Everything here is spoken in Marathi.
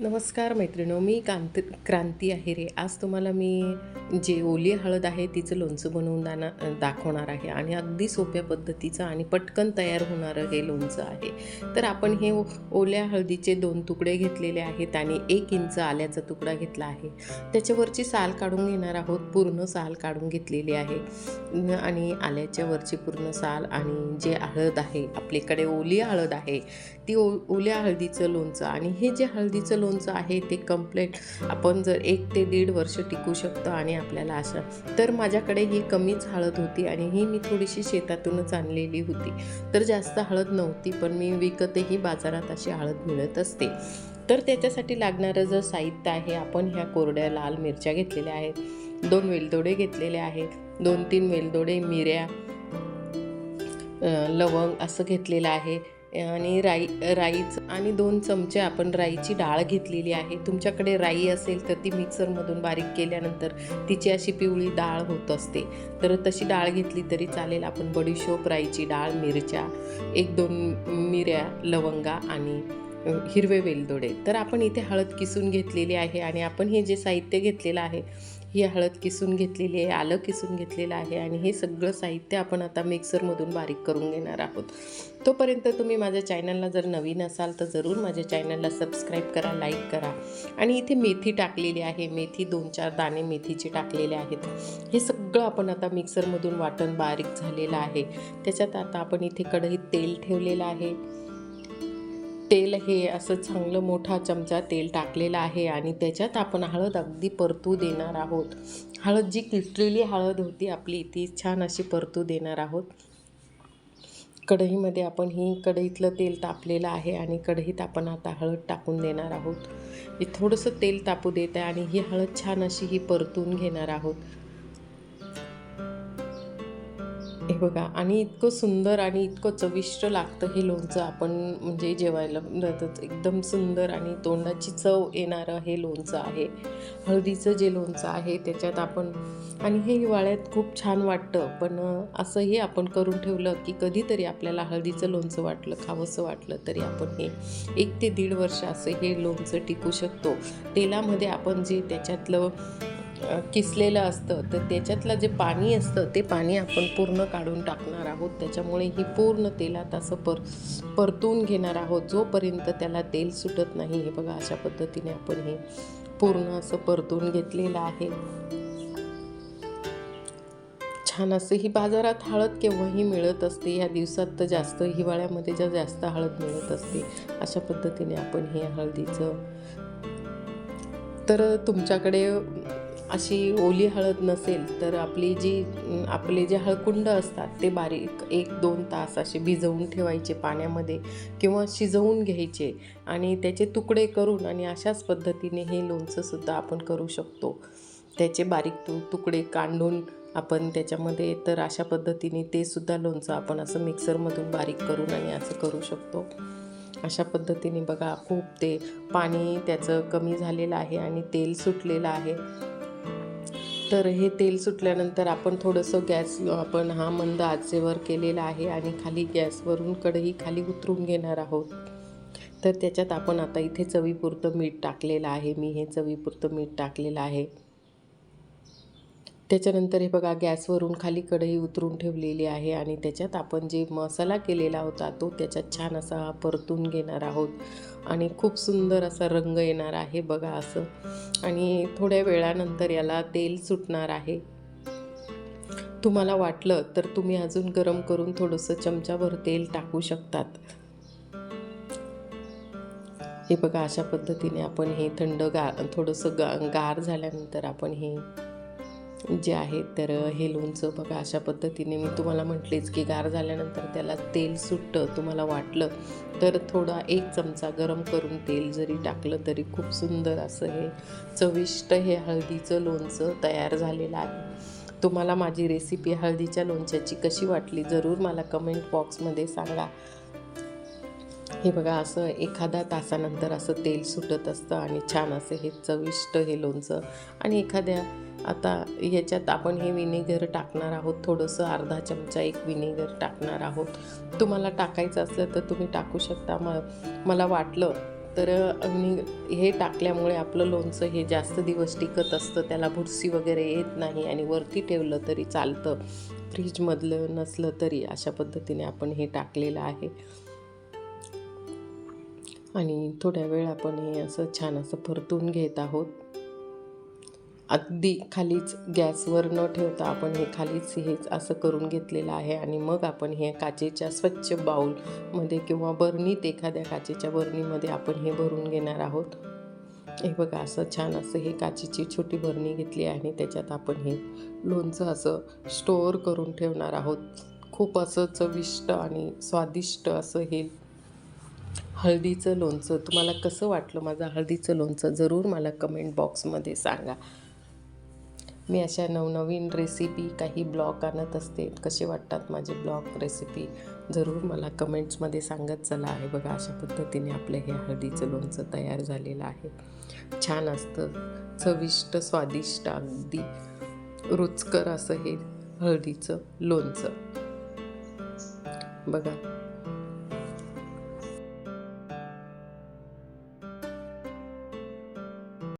नमस्कार मैत्रिणो मी कांत क्रांती आहे रे. आज तुम्हाला मी जे ओली हळद आहे तिचं लोणचं बनवून दाना दाखवणार आहे आणि अगदी सोप्या पद्धतीचं आणि पटकन तयार होणारं हे लोणचं आहे. तर आपण हे ओल्या हळदीचे दोन तुकडे घेतलेले आहेत आणि एक इंच आल्याचा तुकडा घेतला आहे. त्याच्यावरची साल काढून घेणार आहोत पूर्ण साल काढून घेतलेली आहे. न- आणि आल्याच्या वरची पूर्ण साल आणि जे हळद आहे आपल्याकडे ओली हळद आहे ती ओ ओल्या हळदीचं लोणचं. आणि हे जे हळदीचं लोणचं आहे ते कम्प्लेट आपण जर एक ते दीड वर्ष टिकू शकतो आणि आपल्याला अशा तर माझ्याकडे ही कमीच हळद होती आणि ही मी थोडीशी शेतातूनच आणलेली होती. तर जास्त हळद नव्हती पण मी विकतही बाजारात अशी हळद मिळत असते. तर त्याच्यासाठी लागणारं जर साहित्य आहे आपण ह्या कोरड्या लाल मिरच्या घेतलेल्या आहेत दोन वेलदोडे घेतलेले आहेत दोन तीन वेलदोडे मिऱ्या लवंग असं घेतलेलं आहे. आणि राई राईचं आणि दोन चमचे आपण राईची डाळ घेतलेली आहे. तुमच्याकडे राई असेल तर ती मिक्सरमधून बारीक केल्यानंतर तिची अशी पिवळी डाळ होत असते. तर तशी डाळ घेतली तरी चालेल. आपण बडीशोप राईची डाळ मिरच्या एक दोन मिऱ्या लवंगा आणि हिरवे वेलदोडे. तर आपण इथे हळद किसून घेतलेली आहे आणि आपण हे जे साहित्य घेतलेलं आहे ही हळद किसून घेतलेली आहे आलं किसून घेतलेलं आहे आणि हे सगळं साहित्य आपण आता मिक्सरमधून बारीक करून घेणार आहोत. तोपर्यंत तुम्ही माझ्या चॅनलला जर नवीन असाल तर जरूर माझ्या चॅनलला सबस्क्राईब करा लाईक करा. आणि इथे मेथी टाकलेली आहे मेथी दोन चार दाणे मेथीचे टाकलेले आहेत. हे सगळं आपण आता मिक्सरमधून वाटण बारीक झालेलं आहे. त्याच्यात आता आपण इथे कढईत तेल ठेवलेलं आहे. तेल हे असं चांगलं मोठा चमचा तेल टाकलेलं आहे आणि त्याच्यात आपण हळद अगदी परतू देणार आहोत. हळद जी किसलेली हळद होती आपली ती छान अशी परतू देणार आहोत. कढईमध्ये आपण ही कढईतलं तेल तापलेलं आहे आणि कढईत आपण आता हळद टाकून देणार आहोत. हे थोडंसं तेल तापू देत आहे आणि ही हळद छान अशी ही परतून घेणार आहोत. हे बघा आणि इतकं सुंदर आणि इतकं चविष्ट लागतं हे लोणचं आपण म्हणजे जेवायला. एकदम सुंदर आणि तोंडाची चव येणारं हे लोणचं आहे. हळदीचं जे लोणचं आहे त्याच्यात आपण आणि हे हिवाळ्यात खूप छान वाटतं. पण असंही आपण करून ठेवलं की कधीतरी आपल्याला हळदीचं लोणचं वाटलं खावंसं वाटलं तरी आपण हे एक ते दीड वर्ष असं हे लोणचं टिकू शकतो. तेलामध्ये आपण जे त्याच्यातलं किसलेलं असतं तर त्याच्यातलं जे पाणी असतं ते पाणी आपण पूर्ण काढून टाकणार आहोत. त्याच्यामुळे ही पूर्ण तेलात असं पर परतून घेणार आहोत. जोपर्यंत त्याला तेल सुटत नाही हे बघा अशा पद्धतीने आपण हे पूर्ण असं परतून घेतलेलं आहे. छान असं ही बाजारात हळद केव्हाही मिळत असते. ह्या दिवसात तर जास्त हिवाळ्यामध्ये जर जास्त हळद मिळत असते अशा पद्धतीने आपण हे हळदीचं तर तुमच्याकडे अशी ओली हळद नसेल तर आपली जी आपले जे हळकुंड असतात ते बारीक एक दोन तास असे भिजवून ठेवायचे पाण्यामध्ये किंवा शिजवून घ्यायचे आणि त्याचे तुकडे करून आणि अशाच पद्धतीने हे लोणचंसुद्धा आपण करू शकतो. त्याचे बारीक तु तुकडे काढून आपण त्याच्यामध्ये तर अशा पद्धतीने ते सुद्धा लोणचं आपण असं मिक्सरमधून बारीक करून आणि असं करू शकतो. अशा पद्धतीने बघा खूप ते पाणी त्याचं कमी झालेलं आहे आणि तेल सुटलेलं आहे. तर हे तेल सुटल्यानंतर आपण थोडंसं गॅस आपण हा मंद आचेवर केलेला आहे आणि खाली गॅसवरून कढई खाली उतरून घेणार आहोत. तर त्याच्यात आपण आता इथे चवीपुरतं मीठ टाकलेलं आहे. मी हे चवीपुरतं मीठ टाकलेलं आहे. त्याच्यानंतर हे बघा गॅसवरून खाली कढई उतरून ठेवलेली आहे आणि त्याच्यात आपण जे मसाला केलेला होता तो त्याच्यात छान असा परतून घेणार आहोत. आणि खूप सुंदर असा रंग येणार आहे बघा असं. आणि थोड्या वेळानंतर याला तेल सुटणार आहे. तुम्हाला वाटलं तर तुम्ही अजून गरम करून थोडंसं चमचाभर तेल टाकू शकतात. हे बघा अशा पद्धतीने आपण हे थंड गार थोडंसं गा गार झाल्यानंतर आपण हे जे आहे तर हे लोणचं बघा अशा पद्धतीने मी तुम्हाला म्हटलेच की गार झाल्यानंतर त्याला तेल सुटतं तुम्हाला वाटलं तर थोडा एक चमचा गरम करून तेल जरी टाकलं तरी खूप सुंदर असं हे चविष्ट हे हळदीचं लोणचं तयार झालेलं आहे. तुम्हाला माझी रेसिपी हळदीच्या लोणच्याची कशी वाटली जरूर मला कमेंट बॉक्समध्ये सांगा. हे बघा असं एखाद्या तासानंतर असं तेल सुटत असतं आणि छान असं हे चविष्ट हे लोणचं आणि एखाद्या आता याच्यात आपण हे विनेगर टाकणार आहोत. थोडंसं अर्धा चमचा एक विनेगर टाकणार आहोत. तुम्हाला टाकायचं असलं तर तुम्ही टाकू शकता. म मला वाटलं तर आणि हे टाकल्यामुळे आपलं लोणचं हे जास्त दिवस टिकत असतं. त्याला बुरशी वगैरे येत नाही आणि वरती ठेवलं तरी चालतं. फ्रीजमधलं नसलं तरी अशा पद्धतीने आपण हे टाकलेलं आहे. आणि थोड्या वेळ आपण हे असं छान असं परतून घेत आहोत. अगदी खालीच गॅसवर न ठेवता आपण हे खालीच हेच असं करून घेतलेलं आहे आणि मग आपण हे काचेच्या स्वच्छ बाऊलमध्ये किंवा बरणीत एखाद्या काचेच्या बरणीमध्ये आपण हे भरून घेणार आहोत. हे बघा असं छान असं हे काचेची छोटी बरणी घेतली आहे. आणि त्याच्यात आपण हे लोणचं असं स्टोअर करून ठेवणार आहोत. खूप असं चविष्ट आणि स्वादिष्ट असं हे हळदीचं लोणचं. तुम्हाला कसं वाटलं माझं हळदीचं लोणचं? जरूर मला कमेंट बॉक्समध्ये सांगा. मी अशा नवनवीन रेसिपी काही ब्लॉग आणत असते कसे वाटतात माझे ब्लॉग रेसिपी जरूर मला कमेंट्समध्ये सांगत चला आहे बघा अशा पद्धतीने आपलं हे हळदीचं लोणचं तयार झालेलं आहे. छान असतं. चविष्ट स्वादिष्ट अगदी रुचकर असं हे हळदीचं लोणचं. बघा.